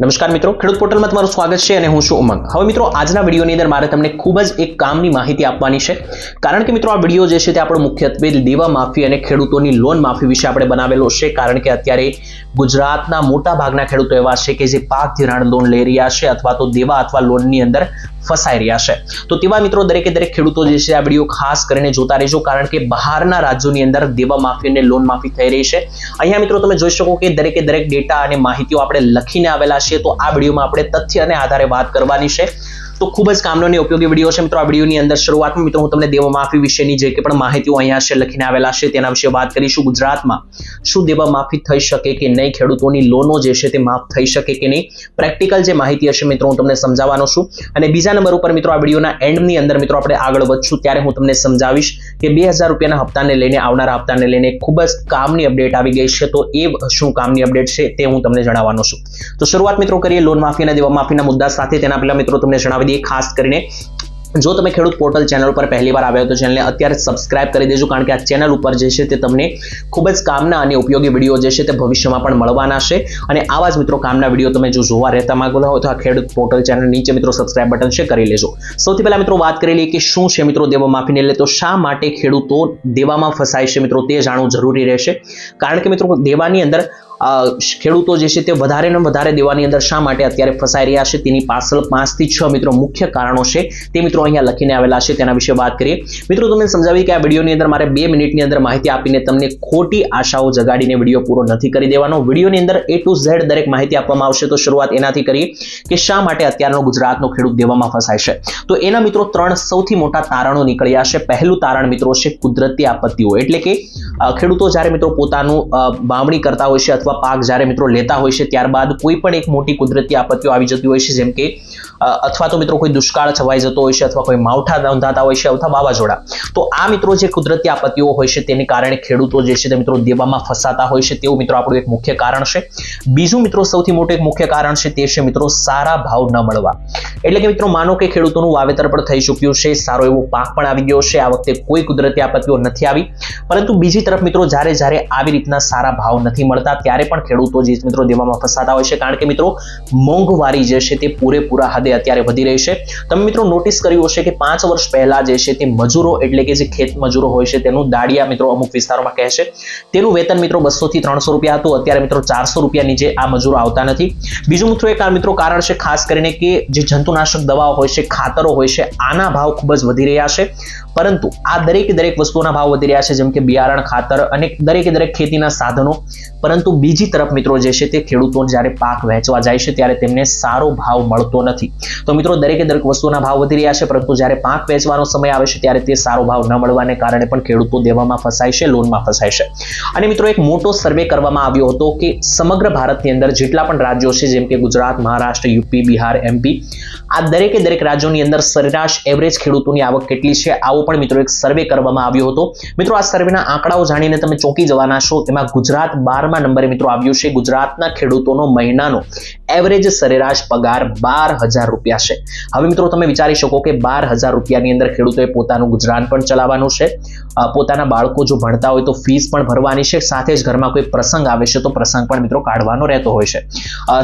નમસ્કાર મિત્રો, ખેડૂત પોર્ટલમાં તમારું સ્વાગત છે અને હું છું ઉમંગ. હવે મિત્રો, આજના વિડીયોની અંદર મારે તમને ખૂબ જ એક કામની માહિતી આપવાની છે. કારણ કે મિત્રો, આ વીડિયો જે છે તે આપણો મુખ્યત્વે દેવા માફી અને ખેડૂતોની લોન માફી વિશે આપણે બનાવેલો છે. કારણ કે અત્યારે ગુજરાતના મોટા ભાગના ખેડૂતો એવા છે કે જે પાક ધિરાણ લોન લઈ રહ્યા છે અથવા તો દેવા અથવા લોનની અંદર ફસાઈ રહ્યા છે. તો તેવા મિત્રો, દરેકે દરેક ખેડૂતો જે છે આ વીડિયો ખાસ કરીને જોતા રહેજો. કારણ કે બહારના રાજ્યોની અંદર દેવા માફી અને લોન માફી થઈ રહી છે. અહીંયા મિત્રો, તમે જોઈ શકો કે દરેકે દરેક ડેટા અને માહિતીઓ આપણે લખીને આવેલા છીએ તો આ વિડીયોમાં આપણે તથ્ય અને આધારે વાત કરવાની છે. તો ખૂબ જ કામનો અને ઉપયોગી વીડિયો છે. મિત્રો, આ વિડીયોની અંદર શરૂઆતમાં, મિત્રો, હું તમને દેવા વિશેની જે કે પણ માહિતીઓ અહીંયા છે લખીને આવેલા છે, તેના વિશે વાત કરીશું ગુજરાતમાં. શું દેવા માફી થઈ શકે કે નહીં? ખેડૂતોની લોનો જે છે તે માફ થઈ શકે કે નહીં? પ્રેક્ટિકલ જે માહિતી હશે, મિત્રો, હું તમને સમજાવવાનો છું. અને બીજા નંબર ઉપર, મિત્રો, આ વિડીયોના એન્ડની અંદર, મિત્રો, આપણે આગળ વધશું, ત્યારે હું તમને સમજાવીશ કે બે હજાર રૂપિયાના હપ્તાને લઈને, આવનારા હપ્તાને લઈને ખૂબ જ કામની અપડેટ આવી ગઈ છે. તો એ શું કામની અપડેટ છે તે હું તમને જણાવવાનો છું. તો શરૂઆત, મિત્રો, કરીએ લોન માફી અને દેવા માફીના મુદ્દા સાથે. તેના પહેલા, મિત્રો, તમને જણાવી દઈએ ખાસ કરીને જો તમે ખેડૂત પોર્ટલ ચેનલ પર પહેલી વાર આવ્યા તો ચેનલને અત્યારે સબસ્ક્રાઇબ કરી દેજો, કારણ કે આ ચેનલ ઉપર જે છે તે તમને ખૂબ જ કામના અને ઉપયોગી વીડિયો જે છે તે ભવિષ્યમાં પણ મળવાના છે. અને આવા જ મિત્રો કામના વીડિયો તમે જો જોવા રહેતા માંગો હોય તો આ ખેડૂત પોર્ટલ ચેનલ નીચે મિત્રો સબસ્ક્રાઇબ બટન છે, કરી લેજો. સૌથી પહેલા મિત્રો વાત કરી લઈએ કે શું છે મિત્રો દેવા માફીને લે તો શા માટે ખેડૂતો દેવામાં ફસાય છે મિત્રો તે જાણવું જરૂરી રહેશે. કારણ કે મિત્રો દેવાની અંદર ખેડૂતો જે છે તે વધારે ને વધારે દેવાની અંદર શા માટે અત્યારે ફસાઈ રહ્યા છે? તેની પાછળ પાંચથી છ મિત્રો મુખ્ય કારણો છે. તે મિત્રો અહીંયા લખીને આવેલા છે. તેના વિશે વાત કરીએ. મિત્રો, તમને સમજાવી કે આ વિડીયોની અંદર મારે બે મિનિટની અંદર માહિતી આપીને તમને ખોટી આશાઓ જગાડીને વીડિયો પૂરો નથી કરી દેવાનો. વિડીયોની અંદર એ ટુ ઝેડ દરેક માહિતી આપવામાં આવશે. તો શરૂઆત એનાથી કરીએ કે શા માટે અત્યારનો ગુજરાતનો ખેડૂત દેવામાં ફસાય છે? તો એના મિત્રો ત્રણ સૌથી મોટા તારણો નીકળ્યા છે. પહેલું તારણ મિત્રો છે કુદરતી આપત્તિઓ. એટલે કે ખેડૂતો જ્યારે મિત્રો પોતાનું વાવણી કરતા હોય છે અથવા પાક જ્યારે મિત્રો લેતા હોય છે, ત્યારબાદ કોઈ પણ એક મોટી કુદરતી આપત્તિઓ આવી જતી હોય છે, જેમ કે અથવા તો મિત્રો કોઈ દુષ્કાળ છવાઈ જતો હોય છે, અથવા કોઈ માવઠા નોંધાતા હોય છે, અથવા વાવાઝોડા. તો આ મિત્રો જે કુદરતી આપત્તિઓ હોય છે, તેને કારણે ખેડૂતો જે છે તે મિત્રો દેવામાં ફસાતા હોય છે, તેવું મિત્રો આપણું એક મુખ્ય કારણ છે. બીજું મિત્રો સૌથી મોટું એક મુખ્ય કારણ છે તે છે મિત્રો સારા ભાવ ન મળવા. એટલે કે મિત્રો માનો કે ખેડૂતોનું વાવેતર પણ થઈ ચૂક્યું છે, સારો એવો પાક પણ આવી ગયો છે, આ વખતે કોઈ કુદરતી આપત્તિઓ નથી આવી. પરંતુ બીજી તરફ મિત્રો જ્યારે જ્યારે આવી રીતના સારા ભાવ નથી મળતા, ત્યારે પણ ખેડૂતો જે મિત્રો દેવામાં ફસાતા હોય છે. કારણ કે મિત્રો, મોંઘવારી જે છે તે પૂરેપૂરા હદે અત્યારે વધી રહી છે. તમે મિત્રો નોટિસ કર્યું હશે કે પાંચ વર્ષ પહેલા જે છે તે મજૂરો એટલે કે જે ખેત મજૂરો હોય છે તેનું દાડિયા મિત્રો અમુક વિસ્તારોમાં કહે છે. તેનું વેતન મિત્રો બસો થી ત્રણસો રૂપિયા હતું. અત્યારે મિત્રો ચારસો રૂપિયા નીચે આ મજૂરો આવતા નથી. બીજું મિત્રો એક મિત્રો કારણ છે ખાસ કરીને કે જે જંતુનાશક દવાઓ હોય છે, ખાતરો હોય છે, આના ભાવ ખૂબ જ વધી રહ્યા છે. પરંતુ આ દરેક દરેક વસ્તુઓના ભાવ વધી રહ્યા છે. જેમ કે બિયારણ, ખાતર અને દરેકે દરેક ખેતીના સાધનો. પરંતુ બીજી તરફ મિત્રો જે છે તે ખેડૂતો જ્યારે પાક વહેંચવા જાય છે ત્યારે તેમને સારો ભાવ મળતો નથી. તો મિત્રો દરેકે દરેક વસ્તુના ભાવ વધી રહ્યા છે, પરંતુ જ્યારે પાક વેચવાનો સમય આવે છે ત્યારે તે સારો ભાવ ન મળવાને કારણે પણ ખેડૂતો દેવામાં ફસાય છે, લોનમાં ફસાય છે. અને મિત્રો એક મોટો સર્વે કરવામાં આવ્યો હતો કે સમગ્ર ભારતની અંદર જેટલા પણ રાજ્યો છે, જેમ કે ગુજરાત, મહારાષ્ટ્ર, યુપી, બિહાર એમપી આ દરેકે દરેક રાજ્યોની અંદર સરેરાશ એવરેજ ખેડૂતોની આવક કેટલી છે, આવો પણ મિત્રો એક સર્વે કરવામાં આવ્યો હતો. મિત્રો આ સર્વેના આંકડાઓ જાણીને તમે ચોંકી જવાના છો. તેમાં ગુજરાત બારમા નંબરે મિત્રો, આવ્યું છે ગુજરાતના ખેડૂતોનો મહિનાનો એવરેજ સરેરાશ પગાર બાર હજાર રૂપિયા છે. હવે મિત્રો, તમે વિચારી શકો કે બાર હજાર રૂપિયાની અંદર ખેડૂતોએ પોતાનું ગુજરાન પણ ચલાવવાનું છે. પોતાના બાળકો જો ભણતા હોય તો ફીસ પણ ભરવાની છે. સાથે જ ઘરમાં કોઈ પ્રસંગ આવે છે તો પ્રસંગ પણ મિત્રો કાઢવાનો રહેતો હોય છે.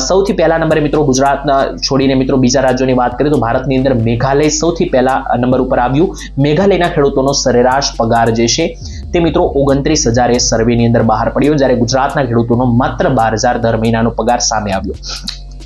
સૌથી પહેલા નંબરે મિત્રો, ગુજરાતના છોડીને મિત્રો બીજા રાજ્યોની વાત કરીએ તો ભારતની અંદર મેઘાલય સૌથી પહેલા નંબર ઉપર આવ્યું. મેઘાલયના ખેડૂતોનો સરેરાશ પગાર જે છે તે મિત્રો ઓગણત્રીસ હજાર એ સર્વેની અંદર બહાર પડ્યો જ્યારે ગુજરાતના ખેડૂતોનો માત્ર બાર હજાર દર મહિનાનો પગાર સામે આવ્યો.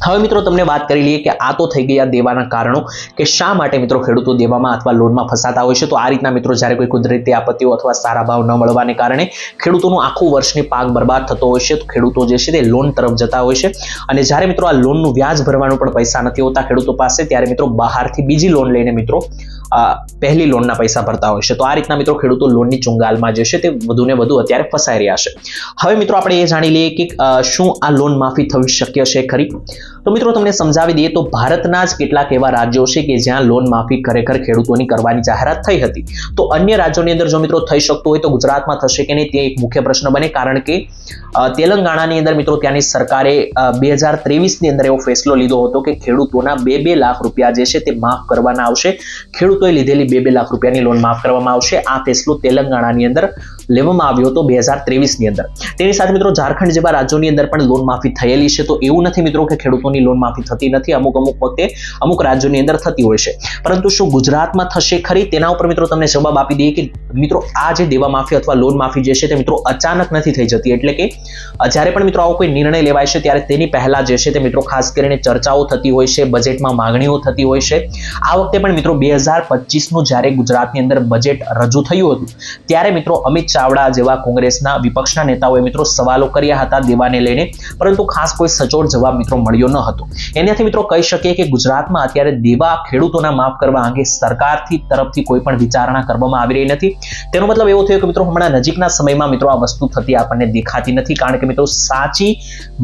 હવે મિત્રો તમને વાત કરી લઈએ કે આ તો થઈ ગયા દેવાના કારણો કે શા માટે મિત્રો ખેડૂતો દેવામાં અથવા લોનમાં ફસાતા હોય છે? તો આ રીતના મિત્રો જ્યારે કોઈ કુદરતી આપત્તિઓ અથવા સારા ભાવ ન મળવાને કારણે ખેડૂતોનું આખું વર્ષની પાક બરબાદ થતો હોય છે. તો ખેડૂતો જે છે તે લોન તરફ જતા હોય છે. અને જ્યારે મિત્રો આ લોનનું વ્યાજ ભરવાનું પણ પૈસા નથી હોતા ખેડૂતો પાસે, ત્યારે મિત્રો બહારથી બીજી લોન લઈને મિત્રો પહેલી લોનના પૈસા ભરતા હોય છે. તો આ રીતના મિત્રો ખેડૂતો લોનની ચુંગાલમાં જે છે તે વધુને વધુ અત્યારે ફસાઈ રહ્યા છે. હવે મિત્રો આપણે એ જાણી લઈએ કે શું આ લોન માફી થવી શક્ય છે ખરી? તો મિત્રો તમને સમજાવી દઈએ તો ભારતના જ કેટલાક એવા રાજ્યો છે કે જ્યાં લોન માફી ખરેખર ખેડૂતોની કરવાની જાહેરાત થઈ હતી. તો અન્ય રાજ્યોની અંદર જો મિત્રો થઈ શકતું હોય તો ગુજરાતમાં થશે કે નહીં તે એક મુખ્ય પ્રશ્ન બને કારણ કે તેલંગાણાની અંદર મિત્રો ત્યાંની સરકારે બે હજાર ત્રેવીસની અંદર એવો ફેસલો લીધો હતો કે ખેડૂતોના બે બે લાખ રૂપિયા જે છે તે માફ કરવાના આવશે. ખેડૂતોએ લીધેલી બે બે લાખ રૂપિયાની લોન માફ કરવામાં આવશે. આ ફેસલો તેલંગાણાની અંદર લેવામાં આવ્યો હતો બે હજાર ત્રેવીસની અંદર. તેની સાથે મિત્રો ઝારખંડ જેવા રાજ્યોની અંદર પણ લોન માફી થયેલી છે. તો એવું નથી મિત્રો કે ખેડૂતોની લોન માફી થતી નથી. અમુક અમુક વખતે અમુક રાજ્યોની અંદર થતી હોય છે. પરંતુ શું ગુજરાતમાં થશે ખરી? તેના ઉપર મિત્રો તમને જવાબ આપી દઈએ કે મિત્રો આ જે દેવા માફી અથવા લોન માફી જે છે તે મિત્રો અચાનક નથી થઈ જતી. એટલે કે જ્યારે પણ મિત્રો આવો કોઈ નિર્ણય લેવાય છે ત્યારે તેની પહેલા જે છે તે મિત્રો ખાસ કરીને ચર્ચાઓ થતી હોય છે બજેટમાં માંગણીઓ થતી હોય છે. આ વખતે પણ મિત્રો બે હજાર પચીસનું જ્યારે ગુજરાતની અંદર બજેટ રજૂ થયું હતું, ત્યારે મિત્રો અમિત ચાવડા જેવા કોંગ્રેસના વિપક્ષના નેતાઓએ મિત્રો સવાલો કર્યા હતા દેવાને લઈને, પરંતુ ખાસ કોઈ સચોટ જવાબ મિત્રો મળ્યો ન હતો. એનાથી મિત્રો કહી શકીએ કે ગુજરાતમાં અત્યારે દેવા ખેડૂતોના માફ કરવા અંગે સરકારથી તરફથી કોઈ પણ વિચારણા કરવામાં આવી રહી નથી. તેનો મતલબ એવો થયો કે મિત્રો હમણાં નજીકના સમયમાં મિત્રો આ વસ્તુ થતી આપણને દેખાતી નથી, કારણ કે મિત્રો સાચી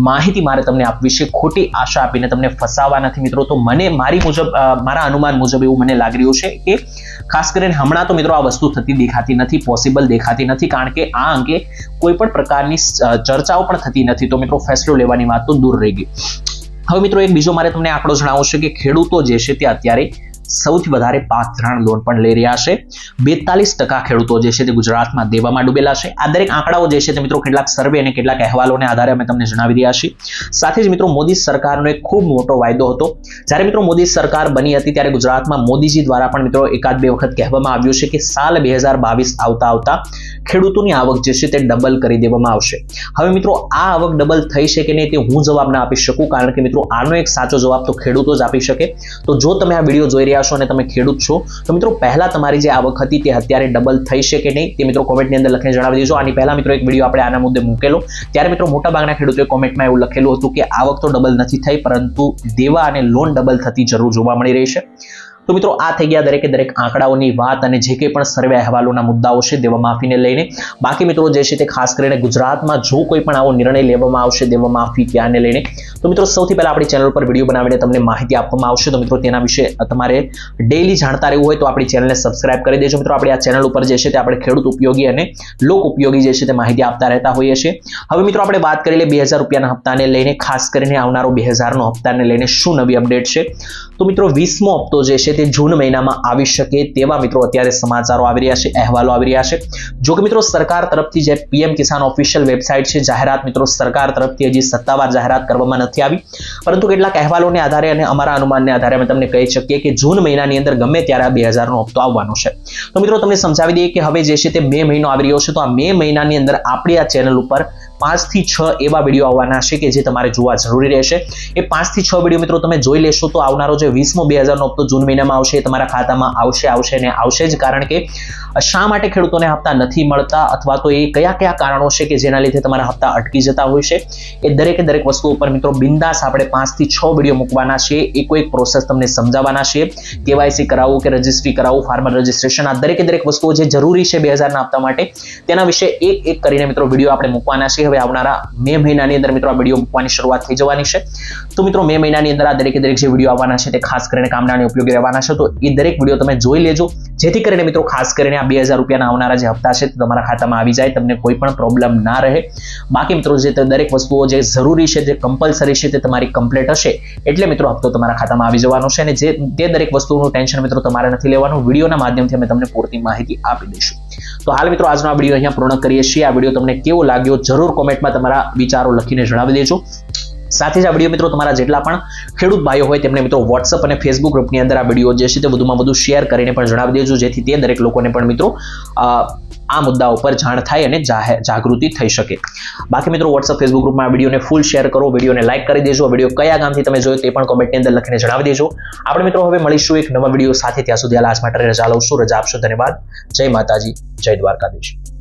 માહિતી મારે તમને આપવી છે ખોટી આશા આપીને તમને ફસાવા નથી મિત્રો. તો મને મારી મુજબ મારા અનુમાન મુજબ એવું મને લાગી રહ્યું છે કે ખાસ કરીને હમણાં તો મિત્રો આ વસ્તુ થતી દેખાતી નથી, પોસિબલ દેખાતી નથી. કારણ કે આ અંગે કોઈ પણ પ્રકારની ચર્ચાઓ પણ થતી નથી. તો મિત્રો, ફેસલો લેવાની વાત તો દૂર રહી ગઈ. હવે મિત્રો, એક બીજો મારે તમને આંકડો જણાવવો છે કે ખેડૂતો જે છે તે અત્યારે સૌથી વધારે પાક ધિરાણ લોન પણ લઈ રહ્યા છે. બેતાલીસ ટકા ખેડૂતો જે છે તે ગુજરાતમાં દેવામાં ડૂબેલા છે. આ દરેક આંકડાઓ જે છે તે મિત્રો, કેટલાક સર્વે અને કેટલાક અહેવાલોને આધારે અમે તમને જણાવી રહ્યા છીએ. સાથે જ મિત્રો, મોદી સરકારનો એક ખૂબ મોટો વાયદો હતો. જ્યારે મિત્રો, મોદી સરકાર બની હતી, ત્યારે ગુજરાતમાં મોદીજી દ્વારા પણ મિત્રો, એકાદ બે વખત કહેવામાં આવ્યું છે કે સાલ બે હજાર બાવીસ આવતા આવતા ખેડૂતોની આવક જે છે તે ડબલ કરી દેવામાં આવશે. હવે મિત્રો, આ આવક ડબલ થઈ છે કે નહીં તે હું જવાબ ના આપી શકું, કારણ કે મિત્રો, આનો એક સાચો જવાબ તો ખેડૂતો જ આપી શકે. તો જો તમે આ વીડિયો જોઈ રહ્યા છો અને તમે ખેડૂત છો, તો મિત્રો, પહેલા તમારી જે આવક હતી તે અત્યારે ડબલ થઈ છે કે નહીં. તે મિત્રો કોમેન્ટની અંદર લખીને જણાવી દેજો. આની પહેલા મિત્રો, એક વીડિયો આપણે આના મુદ્દે મૂકેલો. ત્યારે મિત્રો, મોટાભાગના ખેડૂતોએ કોમેન્ટમાં એવું લખેલું હતું કે આવક તો ડબલ નથી થઈ, પરંતુ દેવા અને લોન ડબલ થતી જરૂર જોવા મળી રહી છે. તો મિત્રો આ થઈ ગયા દરેકે દરેક આંકડાઓની વાત અને જે કંઈ પણ સર્વે અહેવાલોના મુદ્દાઓ છે દેવા માફીને લઈને. બાકી મિત્રો જે છે તે ખાસ કરીને ગુજરાતમાં જો કોઈ પણ આવો નિર્ણય લેવામાં આવશે દેવા ત્યાંને લઈને. તો મિત્રો સૌથી પહેલાં આપણી ચેનલ પર વીડિયો બનાવીને તમને માહિતી આપવામાં આવશે. તો મિત્રો તેના વિશે તમારે ડેઈલી જાણતા રહેવું હોય તો આપણી ચેનલને સબસ્ક્રાઇબ કરી દેજો. મિત્રો આપણે આ ચેનલ ઉપર જે છે તે આપણે ખેડૂત ઉપયોગી અને લોક ઉપયોગી જે છે તે માહિતી આપતા રહેતા હોઈએ છીએ. હવે મિત્રો આપણે વાત કરી લઈએ બે હજાર રૂપિયાના હપ્તાને લઈને. ખાસ કરીને આવનારો બે હજારનો હપ્તાને લઈને શું નવી અપડેટ છે? તો મિત્રો વીસમો હપ્તો જે છે તે જૂન મહિનામાં આવી શકે તેવા મિત્રો અત્યારે સમાચારો આવી રહ્યા છે, અહેવાલો આવી રહ્યા છે. જો કે મિત્રો સરકાર તરફથી જે પીએમ કિસાન ઓફિશિયલ વેબસાઇટ છે, જાહેરાત મિત્રો સરકાર તરફથી હજી સત્તાવાર જાહેરાત કરવામાં નથી આવી. પરંતુ કેટલાક અહેવાલોને આધારે અને અમારા અનુમાનને આધારે અમે તમને કહી શકીએ કે જૂન મહિનાની અંદર ગમે ત્યારે આ બે હજારનો હપ્તો આવવાનો છે. તો મિત્રો તમને સમજાવી દઈએ કે હવે જે છે તે મે મહિનો આવી રહ્યો છે, તો આ મે મહિનાની અંદર આપણી આ ચેનલ ઉપર પાંચથી છ એવા વીડિયો આવવાના છે કે જે તમારે જોવા જરૂરી રહેશે. એ પાંચથી છ વીડિયો મિત્રો તમે જોઈ લેશો તો આવનારો જે વીસમો બે હજારનો હપ્તો જૂન મહિનામાં આવશે, એ તમારા ખાતામાં આવશે આવશે ને આવશે જ. કારણ કે શા માટે ખેડૂતોને હપ્તા નથી મળતા અથવા તો એ કયા કયા કારણો છે કે જેના લીધે તમારા હપ્તા અટકી જતા હોય છે? એ દરેકે દરેક વસ્તુ ઉપર મિત્રો બિંદાસ આપણે પાંચથી છ વીડિયો મૂકવાના છે. એકો એક પ્રોસેસ તમને સમજાવવાના છે. કેવાયસી કરાવવું કે રજિસ્ટ્રી કરાવવું ફાર્મર રજિસ્ટ્રેશન આ દરેકે દરેક વસ્તુઓ જે જરૂરી છે બે હજારના હપ્તા માટે, તેના વિશે એક એક કરીને મિત્રો વીડિયો આપણે મૂકવાના છે. હવે આવનારા મે મહિનાની અંદર મિત્રો આ વીડિયો મૂકવાની શરૂઆત થઈ જવાની છે. તો મિત્રો મે મહિનાની અંદર આ દરેકે દરેક જે વીડિયો આવવાના છે તે ખાસ કરીને કામના અને ઉપયોગી રહેવાના છે. તો એ દરેક વીડિયો તમે જોઈ લેજો. જેથી કરીને મિત્રો ખાસ કરીને આ બે હજાર રૂપિયાના આવનારા જે હપ્તા છે તે તમારા ખાતામાં આવી જાય, તમને કોઈ પણ પ્રોબ્લેમ ના રહે. બાકી મિત્રો જે દરેક વસ્તુઓ જે જરૂરી છે, જે કમ્પલસરી છે તે તમારી કમ્પ્લીટ હશે. એટલે મિત્રો હપ્તો તમારા ખાતામાં આવી જવાનો છે અને જે તે દરેક વસ્તુનું ટેન્શન મિત્રો તમારે નથી લેવાનું. વિડીયોના માધ્યમથી અમે તમને પૂરતી માહિતી આપી દઈશું. તો હાલ મિત્રો, આજનો આ વીડિયો અહીંયા પૂર્ણ કરીએ છીએ. આ વીડિયો તમને કેવો લાગ્યો જરૂર કોમેન્ટમાં તમારા વિચારો લખીને જણાવી દેજો. સાથે જ આ વીડિયો મિત્રો તમારા જેટલા પણ ખેડૂત ભાઈઓ હોય તેમને મિત્રો વોટ્સઅપ અને ફેસબુક ગ્રુપની અંદર આ વીડિયો જે છે તે વધુમાં વધુ શેર કરીને પણ જણાવી દેજો. જેથી તે દરેક લોકોને પણ મિત્રો આ મુદ્દા ઉપર જાણ થાય અને જાગૃતિ થઈ શકે. બાકી મિત્રો વોટ્સઅપ ફેસબુક ગ્રુપમાં આ વિડીયોને ફૂલ શેર કરો, વિડીયોને લાઇક કરી દેજો, વીડિયો કયા ગામથી તમે જોયો તે પણ કોમેન્ટની અંદર લખીને જણાવી દેજો. આપણે મિત્રો હવે મળીશું એક નવા વીડિયો સાથે, ત્યાં સુધી આજ માટે રજા લઉં છું. રજા આપશો ધન્યવાદ. જય માતાજી, જય દ્વારકાધીશ.